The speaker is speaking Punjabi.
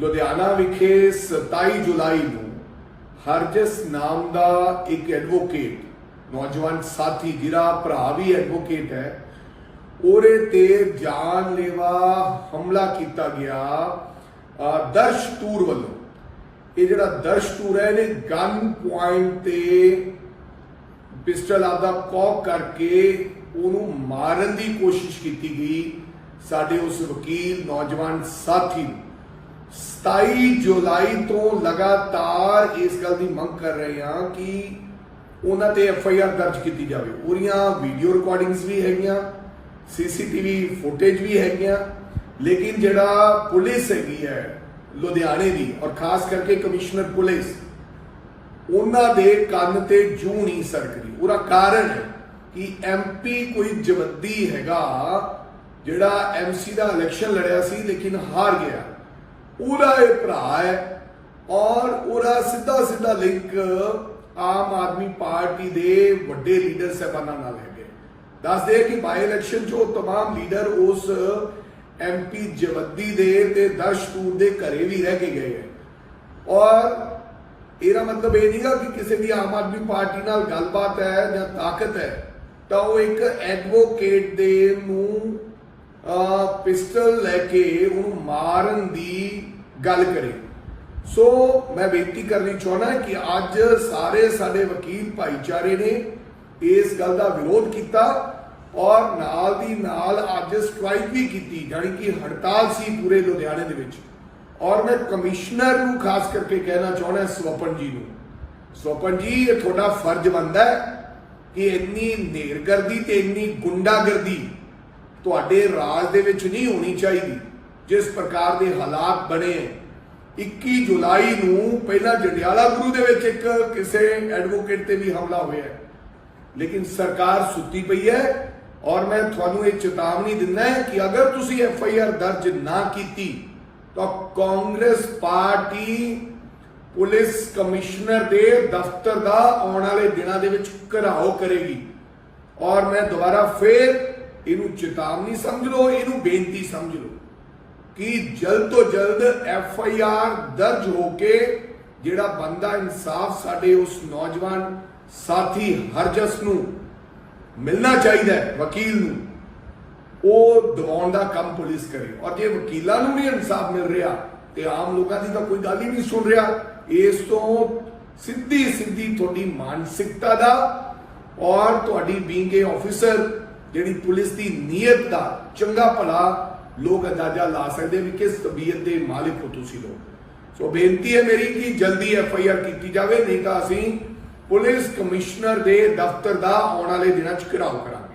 ਲੁਧਿਆਣਾ ਵਿਖੇ 27 ਜੁਲਾਈ ਨੂੰ ਹਰਜਸ ਨਾਮ ਦਾ ਇੱਕ ਐਡਵੋਕੇਟ ਨੌਜਵਾਨ ਸਾਥੀ ਜਿਹੜਾ ਭਰਾ ਵੀ ਐਡਵੋਕੇਟ ਹੈ, ਉਹਦੇ ਤੇ ਜਾਨਲੇਵਾ ਹਮਲਾ ਕੀਤਾ ਗਿਆ ਦਰਸ਼ ਟੂਰ ਵੱਲੋਂ। ਇਹ ਜਿਹੜਾ ਦਰਸ਼ ਟੂਰ ਹੈ, ਇਹਨੇ ਗਨ ਪੁਆਇੰਟ ਤੇ ਪਿਸਟਲ ਆਪਦਾ ਕੌਕ ਕਰਕੇ ਉਹਨੂੰ ਮਾਰਨ ਦੀ ਕੋਸ਼ਿਸ਼ ਕੀਤੀ ਗਈ, ਸਾਡੇ ਉਸ ਵਕੀਲ, ਨੌਜਵਾਨ ਸਾਥੀ ਨੂੰ। 27 ਜੁਲਾਈ ਤੋਂ ਲਗਾਤਾਰ ਇਸ ਗੱਲ ਦੀ ਮੰਗ ਕਰ ਰਹੇ ਹਾਂ ਕਿ ਉਹਨਾਂ ਤੇ ਐਫ ਆਈ ਆਰ ਦਰਜ ਕੀਤੀ ਜਾਵੇ। ਉਹਦੀਆਂ ਵੀਡੀਓ ਰਿਕਾਰਡਿੰਗਸ ਵੀ ਹੈਗੀਆਂ, ਸੀਸੀਟੀਵੀ ਫੁਟੇਜ ਵੀ ਹੈਗੀਆਂ, ਲੇਕਿਨ ਜਿਹੜਾ ਪੁਲਿਸ ਹੈਗੀ ਹੈ, ਲੁਧਿਆਣੇ ਦੀ ਔਰ ਖਾਸ ਕਰਕੇ ਕਮਿਸ਼ਨਰ ਪੁਲਿਸ, ਉਹਨਾਂ ਦੇ ਕੰਨ ਤੇ ਜੂ ਨਹੀਂ ਸਰਕਦੀ ਉਹਦਾ ਕਾਰਨ ਹੈ ਕਿ ਐਮਪੀ ਕੋਈ ਜਵੱਦੀ ਹੈਗਾ, ਜਿਹੜਾ ਐਮਸੀ ਦਾ ਇਲੈਕਸ਼ਨ ਲੜਿਆ ਸੀ, ਲੇਕਿਨ ਹਾਰ ਗਿਆ। ਉਹਦਾ ਇਹ ਭਰਾ ਹੈ ਔਰ ਉਹਦਾ ਸਿੱਧਾ ਸਿੱਧਾ ਲਿੰਕ ਆਮ ਆਦਮੀ ਪਾਰਟੀ ਦੇ ਵੱਡੇ ਲੀਡਰ ਸਹਿਬਾਨਾਂ ਨਾਲ ਹੈਗੇ ਦੱਸਦੇ ਕਿ ਬਾਈ ਇਲੈਕਸ਼ਨ 'ਚ ਉਹ तमाम ਲੀਡਰ ਉਸ ਐਮਪੀ ਜਵੱਦੀ ਦੇ ਤੇ ਦਰਸ਼ਪੂਰ ਦੇ ਘਰੇ ਵੀ ਰਹਿ ਕੇ ਗਏ ਹੈ ਔਰ ਇਹਦਾ ਮਤਲਬ ਇਹ ਨਹੀਂਗਾ ਕਿ ਕਿਸੇ ਦੀ ਆਮ ਆਦਮੀ ਪਾਰਟੀ ਨਾਲ ਗੱਲਬਾਤ ਹੈ ਜਾਂ ਤਾਕਤ ਹੈ ਤਾਂ ਉਹ ਇੱਕ ਐਡਵੋਕੇਟ ਦੇ ਨੂੰ ਪਿਸਟਲ ਲੈ ਕੇ ਉਹਨੂੰ ਮਾਰਨ ਦੀ ਗੱਲ ਕਰੇ। ਸੋ ਮੈਂ ਬੇਨਤੀ ਕਰਨੀ ਚਾਹੁੰਦਾ ਕਿ ਅੱਜ ਸਾਰੇ ਸਾਡੇ ਵਕੀਲ ਭਾਈਚਾਰੇ ਨੇ ਇਸ ਗੱਲ ਦਾ ਵਿਰੋਧ ਕੀਤਾ ਔਰ ਨਾਲ ਦੀ ਨਾਲ ਅੱਜ ਸਟ੍ਰਾਈਕ ਵੀ ਕੀਤੀ, ਜਾਣੀ ਕਿ ਹੜਤਾਲ ਸੀ ਪੂਰੇ ਲੁਧਿਆਣੇ ਦੇ ਵਿੱਚ। ਔਰ ਮੈਂ ਕਮਿਸ਼ਨਰ ਨੂੰ ਖਾਸ ਕਰਕੇ ਕਹਿਣਾ ਚਾਹੁੰਦਾ ਸਵਪਨ ਜੀ ਨੂੰ। ਸਵਪਨ ਜੀ, ਇਹ ਤੁਹਾਡਾ ਫਰਜ਼ ਬਣਦਾ ਹੈ ਕਿ ਇੰਨੀ ਨੇਰਗਰਦੀ ਤੇ ਇੰਨੀ ਗੁੰਡਾਗਰਦੀ ਤੁਹਾਡੇ ਰਾਜ ਦੇ ਵਿੱਚ ਨਹੀਂ ਹੋਣੀ ਚਾਹੀਦੀ। ਜਿਸ ਪ੍ਰਕਾਰ ਦੇ ਹਾਲਾਤ ਬਣੇ 21 ਜੁਲਾਈ ਨੂੰ ਪਹਿਲਾਂ ਜੰਡਿਆਲਾ ਗੁਰੂ ਦੇ ਵਿੱਚ ਇੱਕ ਕਿਸੇ ਐਡਵੋਕੇਟ ਤੇ ਵੀ ਹਮਲਾ ਹੋਇਆ ਲੇਕਿਨ ਸਰਕਾਰ ਸੁੱਤੀ ਪਈ ਹੈ ਔਰ ਮੈਂ ਤੁਹਾਨੂੰ ਇਹ ਚੇਤਾਵਨੀ ਦਿੰਦਾ ਹਾਂ ਕਿ ਅਗਰ ਤੁਸੀਂ ਐਫ ਆਈ ਆਰ ਦਰਜ ਨਾ ਕੀਤੀ, ਤਾਂ ਕਾਂਗਰਸ ਪਾਰਟੀ ਪੁਲਿਸ ਕਮਿਸ਼ਨਰ ਦੇ ਦਫ਼ਤਰ ਦਾ ਆਉਣ ਵਾਲੇ ਦਿਨਾਂ ਦੇ ਵਿੱਚ ਘਰਾਓ ਕਰੇਗੀ। ਔਰ ਮੈਂ ਦੁਬਾਰਾ ਫੇਰ ਇਹਨੂੰ ਚੇਤਾਵਨੀ ਸਮਝ ਲਓ, ਇਹਨੂੰ ਬੇਨਤੀ ਸਮਝ ਲਓ। ਕਿ ਜਲਦ ਤੋਂ ਜਲਦ ਐਫ ਆਈ ਆਰ ਦਰਜ ਹੋ ਕੇ ਜਿਹੜਾ ਬੰਦਾ ਇਨਸਾਫ ਸਾਡੇ ਉਸ ਨੌਜਵਾਨ ਸਾਥੀ ਹਰਜਸ ਨੂੰ ਮਿਲਣਾ ਚਾਹੀਦਾ ਹੈ, ਵਕੀਲ ਨੂੰ, ਉਹ ਦਿਵਾਉਣ ਦਾ ਕੰਮ ਪੁਲਿਸ ਕਰੇ। ਔਰ ਜੇ ਵਕੀਲਾਂ ਨੂੰ ਨਹੀਂ ਇਨਸਾਫ ਮਿਲ ਰਿਹਾ ਤੇ ਆਮ ਲੋਕਾਂ ਦੀ ਤਾਂ ਕੋਈ ਗੱਲ ਹੀ ਨਹੀਂ ਸੁਣ ਰਿਹਾ, ਇਸ ਤੋਂ ਸਿੱਧੀ ਸਿੱਧੀ ਤੁਹਾਡੀ ਮਾਨਸਿਕਤਾ ਦਾ ਔਰ ਤੁਹਾਡੀ ਬੀਇੰਗ ਏ ਆਫੀਸਰ ਜਿਹੜੀ ਪੁਲਿਸ ਦੀ ਨੀਅਤ ਦਾ ਚੰਗਾ ਭਲਾ ਲੋਕ ਅੰਦਾਜ਼ਾ ਲਾ ਸਕਦੇ ਵੀ ਕਿਸ ਤਬੀਅਤ ਦੇ ਮਾਲਿਕ ਹੋ ਤੁਸੀਂ ਲੋਕ। ਸੋ ਬੇਨਤੀ ਹੈ ਮੇਰੀ ਕਿ ਜਲਦੀ ਐਫ ਆਈ ਆਰ ਕੀਤੀ ਜਾਵੇ, ਨਹੀਂ ਤਾਂ ਅਸੀਂ ਪੁਲਿਸ ਕਮਿਸ਼ਨਰ ਦੇ ਦਫ਼ਤਰ ਦਾ ਆਉਣ ਵਾਲੇ ਦਿਨਾਂ 'ਚ ਘਿਰਾਓ ਕਰਾਂਗੇ।